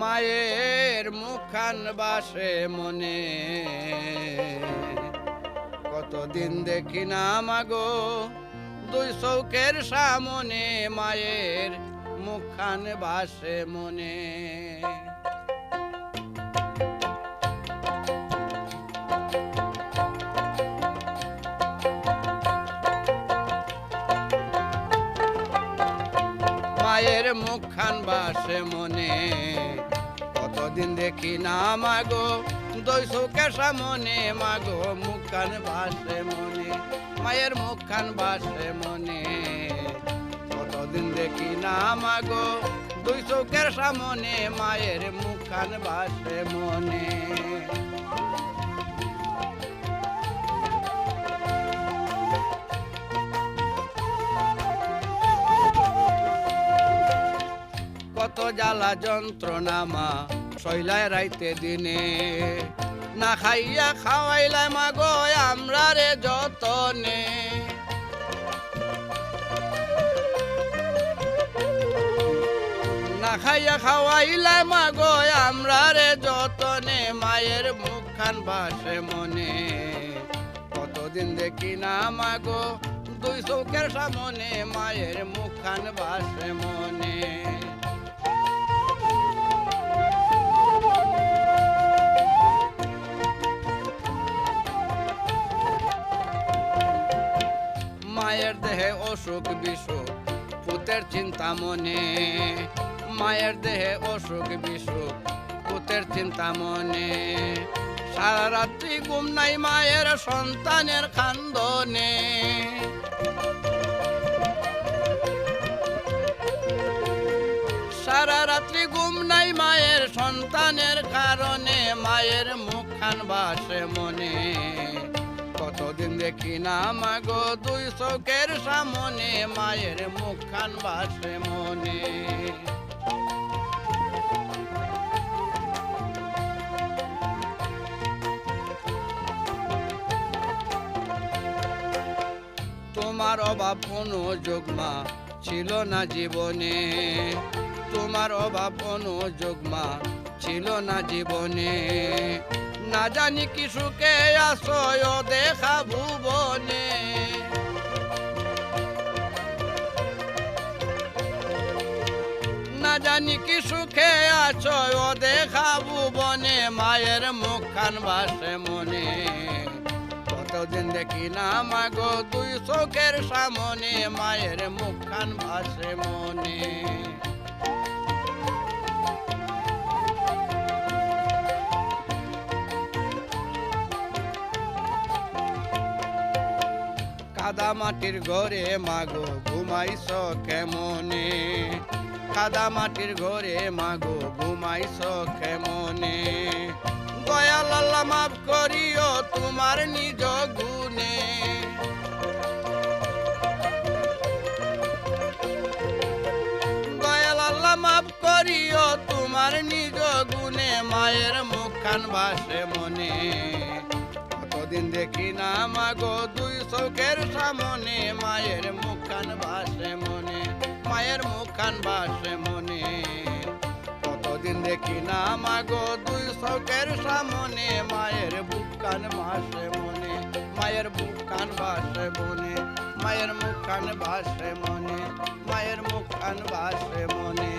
মায়ের মুখান বাসে মনে। কতদিন দেখি না মাগো দুই চৌকের সামনে মায়ের মুখান বাসে মনে। মায়ের মুখান বাসে মনে। কতদিন দেখি না মাগো, দই চৌকে সামনে মাগো মুখান বাসে মনে, মায়ের মুখান বাসে মনে। কতদিন দেখি না মাগো, দুই চৌকের সামনে মায়ের মুখান বাসে মনে। কত জ্বালা যন্ত্রণা মা শৈলায় রাইতে দিনে। না খাইয়া খাওয়াইলাই মা গো আমরা রে যতনে। না খাইয়া খাওয়াইলাই মা গো আমরা রে যতনে। মায়ের মুখখান বাসে মনে। কতদিন দেখি না মা গো দুই চৌকের সামনে মায়ের মুখখান বাসে মনে। মায়ের দেহে অসুখ বিসুখ, পুতের চিন্তা মনে। মায়ের দেহে অসুখ বিসুখ, পুতের চিন্তা মনে। সারা রাত্রি ঘুম নাই মায়ের সন্তানের খান্দনে সারা রাত্রি ঘুম নাই মায়ের সন্তানের কারণে মায়ের মুখখান বাসে মনে। কতদিন দেখি না মাগো দুই চৌকের সামনে, মায়ের মুখখান বাসে মনে। তোমার অভাব অনুযোগ মা, ছিল না জীবনে। তোমার অভাব অনুযোগ মা ছিল না জীবনে। না জানি কি সুখে আসয় দেখা ভুবনে। না জানি কি সুখে আছয় দেখা ভুবনে, মায়ের মুখখান বাসে মনে। কতদিন দেখি না মাগো দুই চোখের সামনে, মায়ের মুখখান ভাসে মনে। কাদা মাটির ঘরে মাগো, ঘুমাইছ কেমনে? কাদা মাটির ঘরে মাগো, ঘুমাইছ কেমনে? দয়াল মাফ করিও তোমার নিজ গুণে। দয়াল মাফ করিও তোমার নিজ গুণে, মায়ের মুখখান ভাসে মনে। কতদিন দেখি না মাগো দুই চোখের সামনে, মায়ের মুখখান ভাসে মনে, মায়ের মুখখান ভাসে মনে। কতদিন দেখি না মাগো দুই চোখের সামনে, মায়ের বুকখান ভাসে মনে, মায়ের বুকখান ভাসে মনে, মায়ের মুখখান ভাসে মনে, মায়ের মুখখান ভাসে মনে।